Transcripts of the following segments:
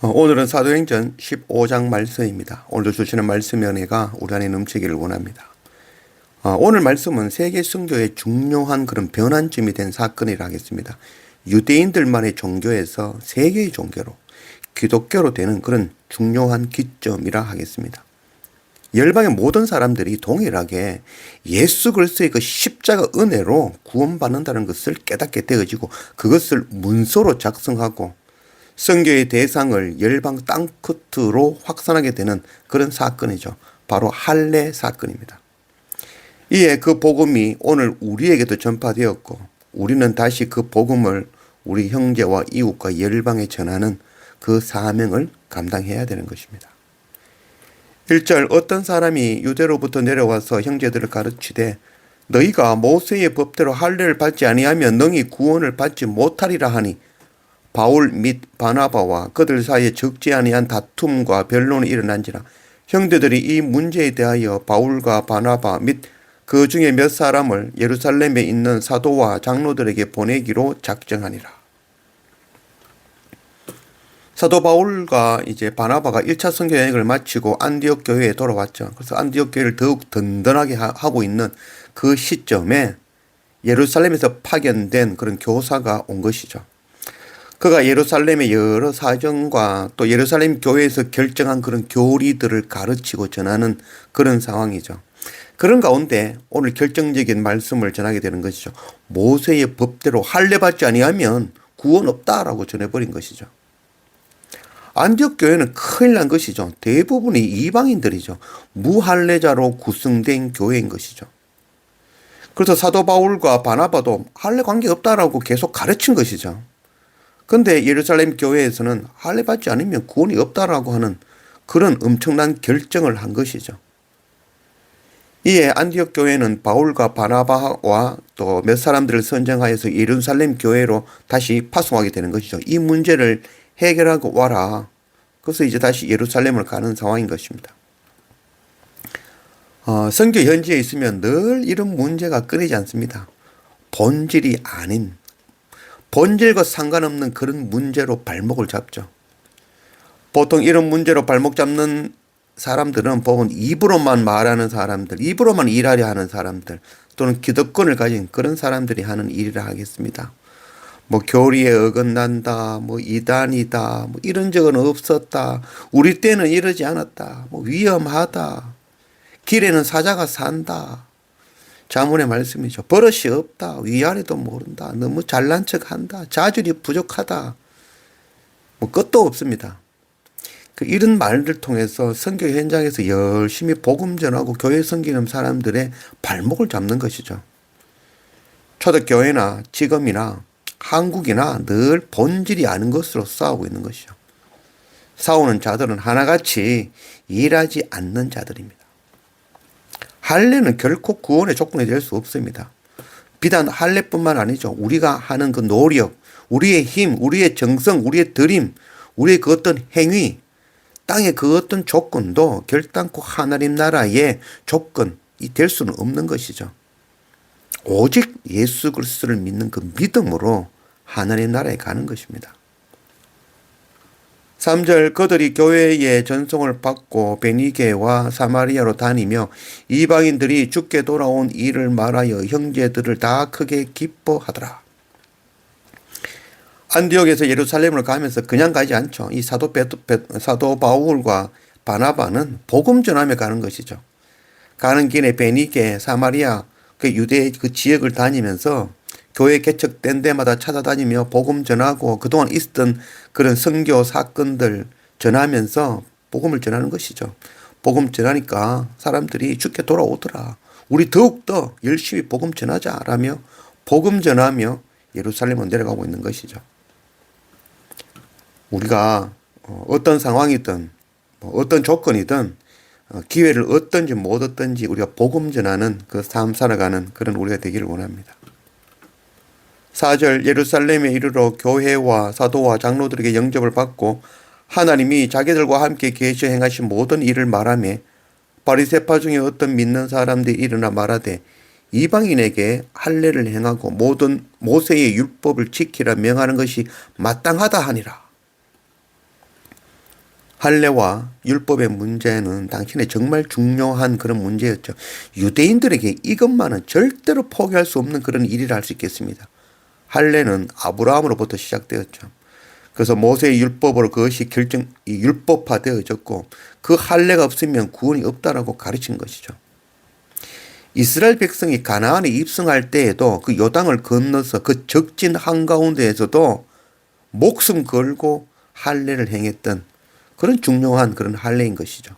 어, 오늘은 사도행전 15장 말씀입니다. 오늘도 주시는 말씀의 은혜가 우리 안에 넘치기를 원합니다. 어, 오늘 말씀은 세계 선교의 중요한 그런 변환점이 된 사건이라 하겠습니다. 유대인들만의 종교에서 세계의 종교로 기독교로 되는 그런 중요한 기점이라 하겠습니다. 열방의 모든 사람들이 동일하게 예수 그리스도의 그 십자가 은혜로 구원받는다는 것을 깨닫게 되어지고 그것을 문서로 작성하고 성교의 대상을 열방 땅끝으로 확산하게 되는 그런 사건이죠. 바로 할례 사건입니다. 이에 그 복음이 오늘 우리에게도 전파되었고 우리는 다시 그 복음을 우리 형제와 이웃과 열방에 전하는 그 사명을 감당해야 되는 것입니다. 1절 어떤 사람이 유대로부터 내려와서 형제들을 가르치되 너희가 모세의 법대로 할례를 받지 아니하면 능히 구원을 받지 못하리라 하니 바울 및 바나바와 그들 사이에 적지 아니한 다툼과 변론이 일어난지라 형제들이 이 문제에 대하여 바울과 바나바 및 그 중에 몇 사람을 예루살렘에 있는 사도와 장로들에게 보내기로 작정하니라. 사도 바울과 이제 바나바가 1차 선교 여행을 마치고 안디옥 교회에 돌아왔죠. 그래서 안디옥 교회를 더욱 든든하게 하고 있는 그 시점에 예루살렘에서 파견된 그런 교사가 온 것이죠. 그가 예루살렘의 여러 사정과 또 예루살렘 교회에서 결정한 그런 교리들을 가르치고 전하는 그런 상황이죠. 그런 가운데 오늘 결정적인 말씀을 전하게 되는 것이죠. 모세의 법대로 할례 받지 아니하면 구원 없다라고 전해버린 것이죠. 안디옥 교회는 큰일 난 것이죠. 대부분이 이방인들이죠. 무할례자로 구성된 교회인 것이죠. 그래서 사도 바울과 바나바도 할례 관계 없다라고 계속 가르친 것이죠. 근데 예루살렘 교회에서는 할례 받지 않으면 구원이 없다라고 하는 그런 엄청난 결정을 한 것이죠. 이에 안디옥 교회는 바울과 바나바와 또 몇 사람들을 선정하여서 예루살렘 교회로 다시 파송하게 되는 것이죠. 이 문제를 해결하고 와라. 그래서 이제 다시 예루살렘을 가는 상황인 것입니다. 어, 선교 현지에 있으면 늘 이런 문제가 끊이지 않습니다. 본질이 아닌 본질과 상관없는 그런 문제로 발목을 잡죠. 보통 이런 문제로 발목 잡는 사람들은 보면 입으로만 말하는 사람들, 입으로만 일하려 하는 사람들, 또는 기득권을 가진 그런 사람들이 하는 일이라 하겠습니다. 뭐 교리에 어긋난다, 뭐 이단이다, 뭐 이런 적은 없었다, 우리 때는 이러지 않았다, 뭐 위험하다, 길에는 사자가 산다, 자문의 말씀이죠. 버릇이 없다. 위아래도 모른다. 너무 잘난 척 한다. 자질이 부족하다. 뭐 끝도 없습니다. 그 이런 말들 통해서 선교 현장에서 열심히 복음 전하고 교회 섬기는 사람들의 발목을 잡는 것이죠. 초대교회나 지금이나 한국이나 늘 본질이 아닌 것으로 싸우고 있는 것이죠. 싸우는 자들은 하나같이 일하지 않는 자들입니다. 할례는 결코 구원의 조건이 될 수 없습니다. 비단 할례뿐만 아니죠. 우리가 하는 그 노력, 우리의 힘, 우리의 정성, 우리의 드림, 우리의 그 어떤 행위, 땅의 그 어떤 조건도 결단코 하나님 나라의 조건이 될 수는 없는 것이죠. 오직 예수 그리스도를 믿는 그 믿음으로 하나님 나라에 가는 것입니다. 3절 그들이 교회의 전송을 받고 베니게와 사마리아로 다니며 이방인들이 죽게 돌아온 일을 말하여 형제들을 다 크게 기뻐하더라. 안디옥에서 예루살렘을 가면서 그냥 가지 않죠. 이 사도 베, 베, 사도 바울과 바나바는 복음 전하며 가는 것이죠. 가는 길에 베니게, 사마리아 그 유대 그 지역을 다니면서 교회 개척된 데마다 찾아다니며 복음 전하고 그동안 있었던 그런 선교 사건들 전하면서 복음을 전하는 것이죠. 복음 전하니까 사람들이 죽게 돌아오더라. 우리 더욱더 열심히 복음 전하자라며 복음 전하며 예루살렘을 내려가고 있는 것이죠. 우리가 어, 어떤 상황이든 뭐 어떤 조건이든 어, 기회를 얻든지 못 얻든지 우리가 복음 전하는 그 삶 살아가는 그런 우리가 되기를 원합니다. 4절 예루살렘에 이르러 교회와 사도와 장로들에게 영접을 받고 하나님이 자기들과 함께 계시 행하신 모든 일을 말하며 바리새파 중에 어떤 믿는 사람들이 일어나 말하되 이방인에게 할례를 행하고 모든 모세의 율법을 지키라 명하는 것이 마땅하다 하니라. 할례와 율법의 문제는 당신의 정말 중요한 그런 문제였죠. 유대인들에게 이것만은 절대로 포기할 수 없는 그런 일이라 할 수 있겠습니다. 할례는 아브라함으로부터 시작되었죠. 그래서 모세의 율법으로 그것이 결정 이 율법화되어졌고 그 할례가 없으면 구원이 없다라고 가르친 것이죠. 이스라엘 백성이 가나안에 입성할 때에도 그 요당을 건너서 그 적진 한가운데에서도 목숨 걸고 할례를 행했던 그런 중요한 그런 할례인 것이죠.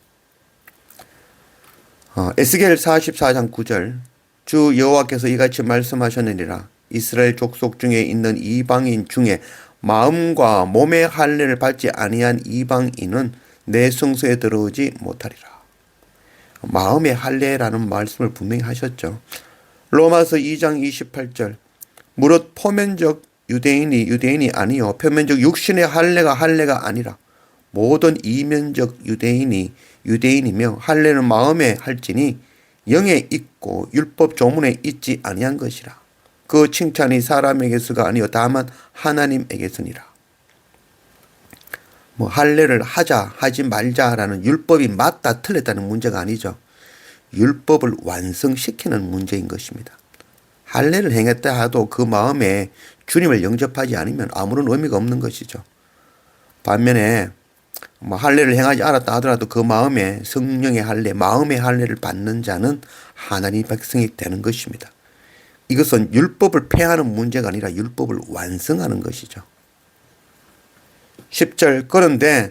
어, 에스겔 44장 9절 주 여호와께서 이같이 말씀하셨느니라 이스라엘 족속 중에 있는 이방인 중에 마음과 몸의 할례를 받지 아니한 이방인은 내 성소에 들어오지 못하리라. 마음의 할례라는 말씀을 분명히 하셨죠. 로마서 2장 28절 무릇 포면적 유대인이 유대인이 아니요 표면적 육신의 할례가 할례가 아니라 모든 이면적 유대인이 유대인이며 할례는 마음에 할지니 영에 있고 율법 조문에 있지 아니한 것이라. 그 칭찬이 사람에게서가 아니요 다만 하나님에게서니라. 뭐 할례를 하자 하지 말자라는 율법이 맞다 틀렸다는 문제가 아니죠. 율법을 완성시키는 문제인 것입니다. 할례를 행했다 하도 그 마음에 주님을 영접하지 않으면 아무런 의미가 없는 것이죠. 반면에 뭐 할례를 행하지 않았다 하더라도 그 마음에 성령의 할례, 마음의 할례를 받는 자는 하나님 백성이 되는 것입니다. 이것은 율법을 폐하는 문제가 아니라 율법을 완성하는 것이죠. 10절 그런데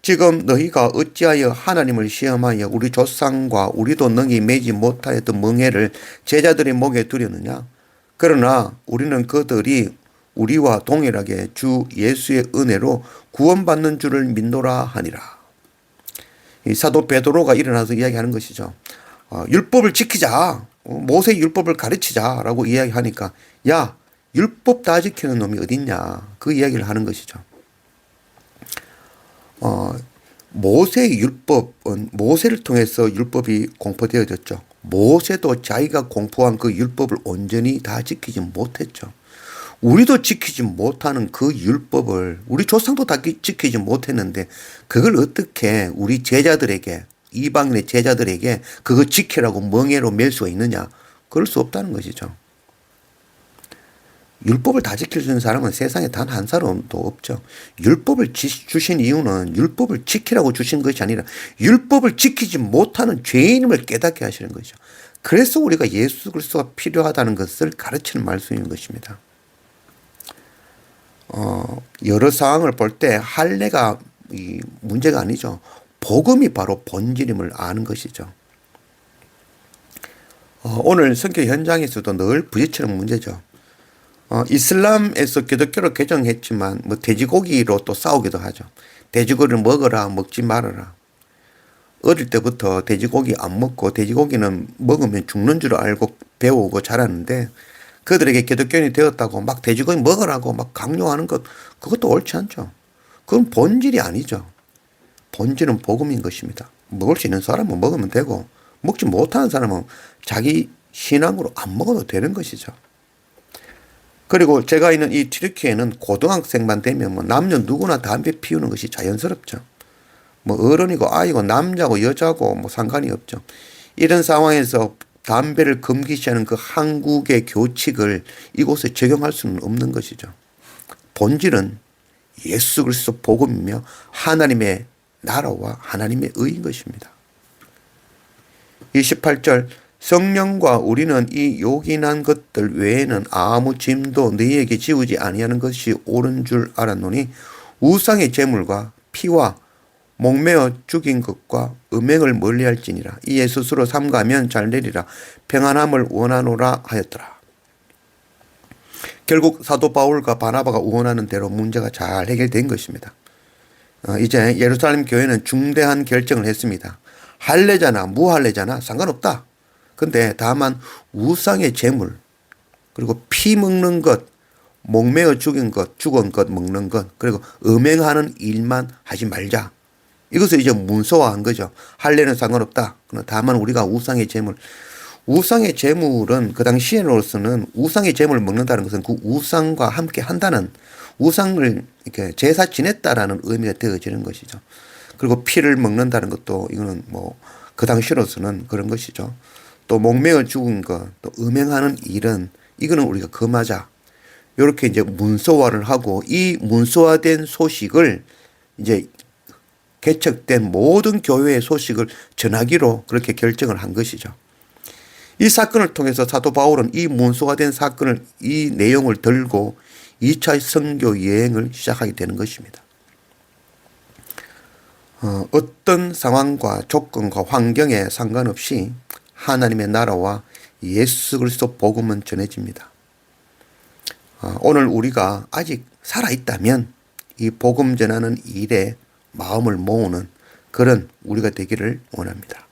지금 너희가 어찌하여 하나님을 시험하여 우리 조상과 우리도 능히 매지 못하였던 멍해를 제자들의 목에 두려느냐 그러나 우리는 그들이 우리와 동일하게 주 예수의 은혜로 구원받는 줄을 믿노라 하니라. 이 사도 베드로가 일어나서 이야기하는 것이죠. 어, 율법을 지키자. 어, 모세 율법을 가르치자라고 이야기하니까 야 율법 다 지키는 놈이 어딨냐 그 이야기를 하는 것이죠. 어, 모세의 율법은 모세를 통해서 율법이 공포되어졌죠. 모세도 자기가 공포한 그 율법을 온전히 다 지키지 못했죠. 우리도 지키지 못하는 그 율법을 우리 조상도 다 지키지 못했는데 그걸 어떻게 우리 제자들에게 이방인의 제자들에게 그거 지키라고 멍해로 맬 수가 있느냐? 그럴 수 없다는 것이죠. 율법을 다 지킬 수 있는 사람은 세상에 단 한 사람도 없죠. 율법을 주신 이유는 율법을 지키라고 주신 것이 아니라 율법을 지키지 못하는 죄인임을 깨닫게 하시는 거죠. 그래서 우리가 예수 그리스도가 필요하다는 것을 가르치는 말씀인 것입니다. 어, 여러 상황을 볼 때 할례가 이 문제가 아니죠. 복음이 바로 본질임을 아는 것이죠. 어, 오늘 선교 현장에서도 늘 부딪히는 문제죠. 어, 이슬람에서 기독교로 개정했지만 뭐 돼지고기로 또 싸우기도 하죠. 돼지고기를 먹어라 먹지 말아라. 어릴 때부터 돼지고기 안 먹고 돼지고기는 먹으면 죽는 줄 알고 배우고 자랐는데 그들에게 기독교인이 되었다고 막 돼지고기 먹으라고 막 강요하는 것 그것도 옳지 않죠. 그건 본질이 아니죠. 본질은 복음인 것입니다. 먹을 수 있는 사람은 먹으면 되고 먹지 못하는 사람은 자기 신앙으로 안 먹어도 되는 것이죠. 그리고 제가 있는 이 튀르키에는 고등학생만 되면 뭐 남녀 누구나 담배 피우는 것이 자연스럽죠. 뭐 어른이고 아이고 남자고 여자고 뭐 상관이 없죠. 이런 상황에서 담배를 금기시하는 그 한국의 교칙을 이곳에 적용할 수는 없는 것이죠. 본질은 예수 그리스도 복음이며 하나님의 나라와 하나님의 의인 것입니다. 28절 성령과 우리는 이 요긴한 것들 외에는 아무 짐도 너희에게 지우지 아니하는 것이 옳은 줄 알았노니 우상의 재물과 피와 목매어 죽인 것과 음행을 멀리할지니라 이에 스스로 삼가면 잘 되리라 평안함을 원하노라 하였더라. 결국 사도 바울과 바나바가 원하는 대로 문제가 잘 해결된 것입니다. 어, 이제 예루살렘 교회는 중대한 결정을 했습니다. 할례잖아, 무할례잖아, 상관없다. 근데 다만 우상의 재물, 그리고 피 먹는 것, 목매어 죽인 것, 죽은 것 먹는 것, 그리고 음행하는 일만 하지 말자. 이것을 이제 문서화한 거죠. 할례는 상관없다. 다만 우리가 우상의 재물, 우상의 재물은 그 당시에로서는 우상의 재물을 먹는다는 것은 그 우상과 함께 한다는 우상을 이렇게 제사 지냈다라는 의미가 되어지는 것이죠. 그리고 피를 먹는다는 것도 이거는 뭐 그 당시로서는 그런 것이죠. 또 목매어 죽은 것, 또 음행하는 일은 이거는 우리가 금하자. 이렇게 이제 문서화를 하고 이 문서화된 소식을 이제 개척된 모든 교회의 소식을 전하기로 그렇게 결정을 한 것이죠. 이 사건을 통해서 사도 바울은 이 문서화된 사건을 이 내용을 들고 2차 선교 여행을 시작하게 되는 것입니다. 어, 어떤 상황과 조건과 환경에 상관없이 하나님의 나라와 예수 그리스도 복음은 전해집니다. 어, 오늘 우리가 아직 살아 있다면 이 복음 전하는 일에 마음을 모으는 그런 우리가 되기를 원합니다.